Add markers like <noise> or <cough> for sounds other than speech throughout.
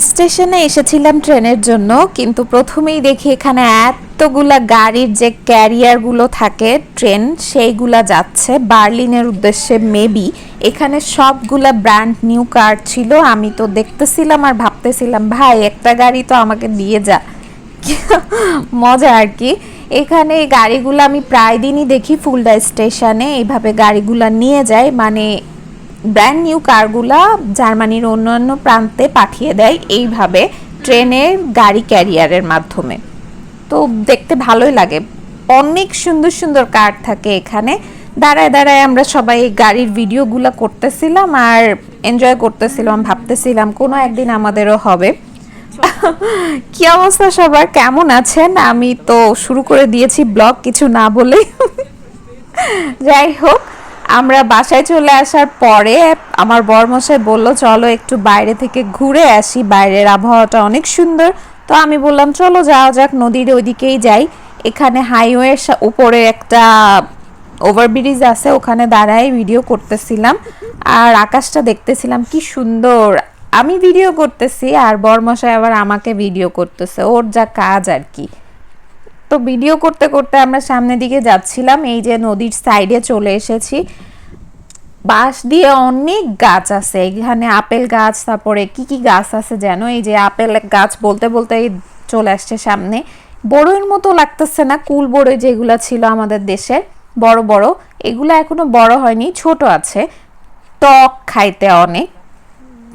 স্টেশনে এসেছিলাম ট্রেনের জন্য, কিন্তু প্রথমেই দেখি এখানে এতগুলা গাড়ির যে ক্যারিয়ারগুলো থাকে, ট্রেন সেইগুলা যাচ্ছে। বার্লিনের উদ্দেশ্যে মেবি এখানে সবগুলা ব্র্যান্ড নিউ কার ছিল, আমি তো দেখতেছিলাম আর ভাবতেছিলাম, ভাই, একটা গাড়ি তো আমাকে দিয়ে যা। মজা আর কি। এখানে গাড়িগুলো আমি প্রায় দিনই দেখি ফুলডা স্টেশনে, এইভাবে গাড়িগুলো নিয়ে যায়। মানে ব্র্যান্ড নিউ কারগুলা জার্মানির অন্যান্য প্রান্তে পাঠিয়ে দেয় এইভাবে ট্রেনের গাড়ি ক্যারিয়ারের মাধ্যমে। তো দেখতে ভালোই লাগে। অনেক সুন্দর সুন্দর কার থাকে এখানে। দাঁড়ায় দাঁড়ায় আমরা সবাই এই গাড়ির ভিডিওগুলো করতেছিলাম আর এনজয় করতেছিলাম ভাবতেছিলাম কোনো একদিন আমাদেরও হবে। <laughs> কি অবস্থা সবার? কেমন আছেন? আমি তো শুরু করে দিয়েছি ব্লগ কিছু না বলে <laughs> যাই হোক আমরা বাসায় চলে আসার পরে আমার বরমশাই বলল, চলো একটু বাইরে থেকে ঘুরে আসি। বাইরের আবহাওয়াটা অনেক সুন্দর। তো আমি বললাম, চলো যাওয়া যাক, নদীর ওইদিকেই যাই। এখানে হাইওয়ের উপরে একটা ওভারব্রিজ আছে, ওখানে দাঁড়াই ভিডিও করতেছিলাম। আর আকাশটা দেখতেছিলাম, কি সুন্দর। আমি ভিডিও করতেছি, আর বরমশাই আবার আমাকে ভিডিও করতেছে। ওর যা কাজ আর কি। তো ভিডিও করতে করতে আমরা সামনের দিকে যাচ্ছিলাম, এই যে নদীর সাইডে চলে এসেছি। বাঁশ দিয়ে অনেক গাছ আছে, এখানে আপেল গাছ, তারপরে কি কি গাছ আছে যেন, এই যে আপেল গাছ বলতে বলতে চলে আসছে সামনে। বড়ইর মতো লাগতেছে না, কুল বড়ই যেগুলো ছিল আমাদের দেশে, বড় বড়, এগুলো এখনও বড় হয়নি, ছোট আছে। টক খাইতে অনেক,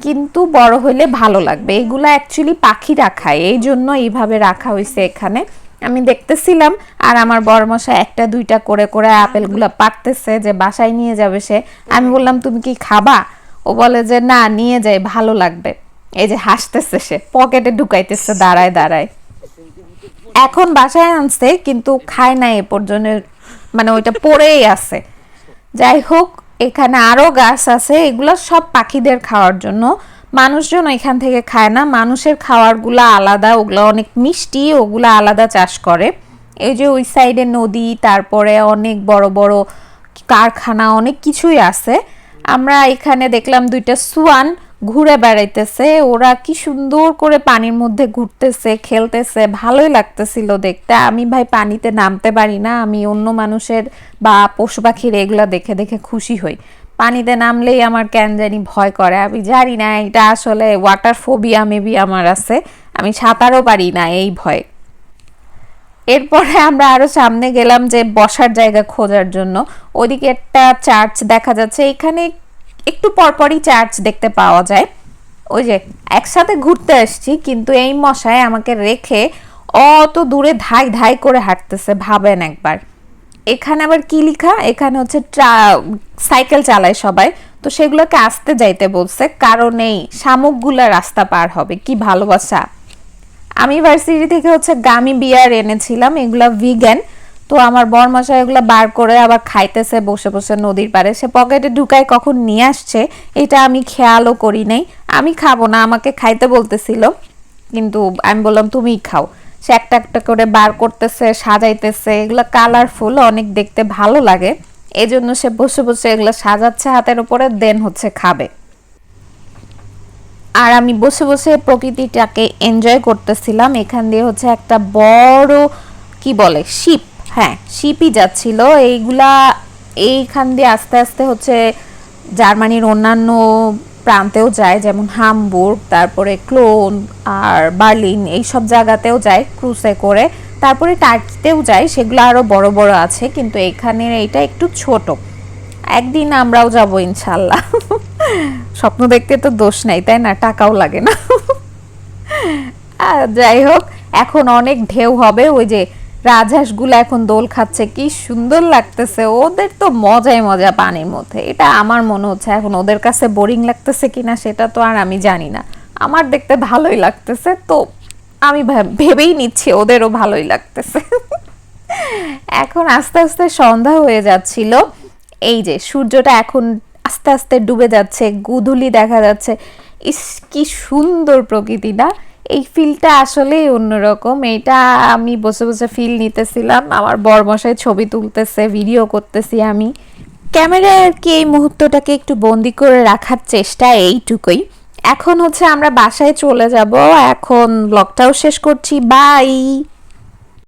কিন্তু বড় হইলে ভালো লাগবে। এগুলো অ্যাকচুয়ালি পাখিরা খায় এই জন্য এইভাবে রাখা হয়েছে এখানে। আমি দেখতেছিলাম, আর আমার বড়মশা একটা, দুইটা করে করে আপেলগুলো পারতেছে যে বাসায় নিয়ে যাবে সে। আমি বললাম, তুমি কি খাবা? ও বলে যে, না, নিয়ে যাই, ভালো লাগবে। এই যে হাসতেছে সে, পকেটে ঢুকাইতেছে দাঁড়ায় দাঁড়ায়। এখন বাসায় আনছে, কিন্তু খায় না এ পর্যন্ত মানে ওইটা পড়েই আছে। যাই হোক এখানে আরও গাছ আছে, এগুলো সব পাখিদের খাওয়ার জন্য। মানুষজন এখান থেকে খায় না, মানুষের খাওয়ারগুলো আলাদা, ওগুলো অনেক মিষ্টি, ওগুলো আলাদা চাষ করে। এই যে ওই সাইডে নদী, তারপরে অনেক বড় বড় কারখানা, অনেক কিছুই আছে। আমরা এখানে দেখলাম দুইটা সুয়ান ঘুরে বেড়াইতেছে। ওরা কি সুন্দর করে পানির মধ্যে ঘুরতেছে, খেলতেছে, ভালোই লাগতেছিল দেখতে। আমি ভাই পানিতে নামতে পারি না, আমি অন্য মানুষের বা পশু পাখির এগুলো দেখে দেখে খুশি হই। পানিতে নামলেই আমার কেন জানি ভয় করে। আমি জানি না, এটা আসলে ওয়াটার ফোবিয়া মেবি আমার আছে। আমি সাঁতারও পারি না এই ভয়। এরপরে আমরা আরও সামনে গেলাম যে বসার জায়গা খোঁজার জন্য। ওদিকে একটা চার্চ দেখা যাচ্ছে। এখানে একটু পরপরই চার্চ দেখতে পাওয়া যায়। ওই যে, একসাথে ঘুরতে আসছি, কিন্তু এই মশায় আমাকে রেখে অত দূরে ধাই ধাই করে হাঁটতেছে, ভাবেন একবার। এখানে আবার কি লিখা? এখানে হচ্ছে সাইকেল চালায় সবাই। তো সেগুলোকে আসতে যাইতে বলছে, কারণ এই শামুকগুলা রাস্তা পার হবে, কি ভালোবাসা। আমি ভার্সিটি থেকে হচ্ছে গামি বিয়ার এনেছিলাম, এগুলা ভিগান তো আমার বরমশা এগুলো বার করে আবার খাইতেছে, বসে বসে নদীর পাড়ে। সে পকেটে ঢুকায় কখন নিয়ে আসছে, এটা আমি খেয়ালও করি নাই। আমি খাব না, আমাকে খাইতে বলতেছিল। কিন্তু আমি বললাম, তুমিই খাও। সে একটা একটা করে বার করতেছে, সাজাইতেছে। এগুলো কালারফুল অনেক দেখতে ভালো লাগে। এই জন্য সে বসে বসে এগুলো সাজাচ্ছে হাতের উপরে দেন হচ্ছে খাবে। আর আমি বসে বসে প্রকৃতিটাকে এনজয় করতেছিলাম। এখান দিয়ে হচ্ছে একটা বড়, কি বলে, শিপ হ্যাঁ শিপই যাচ্ছিল। এইগুলা এইখান দিয়ে আস্তে আস্তে হচ্ছে জার্মানির অন্যান্য প্রান্তেও যায়, যেমন হামবুর্গ, তারপরে ক্লোন আর বার্লিন এই সব জায়গাতেও যায় ক্রুসে করে। তারপরে টার্কিতেও যায়, সেগুলো আরও বড় বড় আছে, কিন্তু এখানের এইটা একটু ছোট। একদিন আমরাও যাব ইনশাল্লাহ স্বপ্ন দেখতে তো দোষ নাই, তাই না? টাকাও লাগে না। যাই হোক, এখন অনেক ঢেউ হবে, ওই যে রাজহাঁসগুলো এখন দোল খাচ্ছে, কি সুন্দর লাগতেছে। ওদের তো মজাই মজা পানির মধ্যে। এটা আমার মনে হচ্ছে এখন ওদের কাছে বোরিং লাগতেছে কিনা সেটা তো আর আমি জানি না। আমার দেখতে ভালোই লাগতেছে, তো আমি ভেবেই নিচ্ছি ওদেরও ভালোই লাগতেছে। এখন আস্তে আস্তে সন্ধ্যা হয়ে যাচ্ছিল। এই যে সূর্যটা এখন আস্তে আস্তে ডুবে যাচ্ছে, গুধুলি দেখা যাচ্ছে। ইস, কি সুন্দর প্রকৃতি না? এই ফিলটা আসলেই অন্যরকম। এটা আমি বসে বসে ফিল নিতেছিলাম। আমার বরমশাই ছবি তুলতেছে ভিডিও করতেছি আমি। ক্যামেরায় আর কি এই মুহূর্তটাকে একটু বন্দি করে রাখার চেষ্টা এইটুকুই। এখন হচ্ছে আমরা বাসায় চলে যাব। এখন ব্লগটাও শেষ করছি। বাই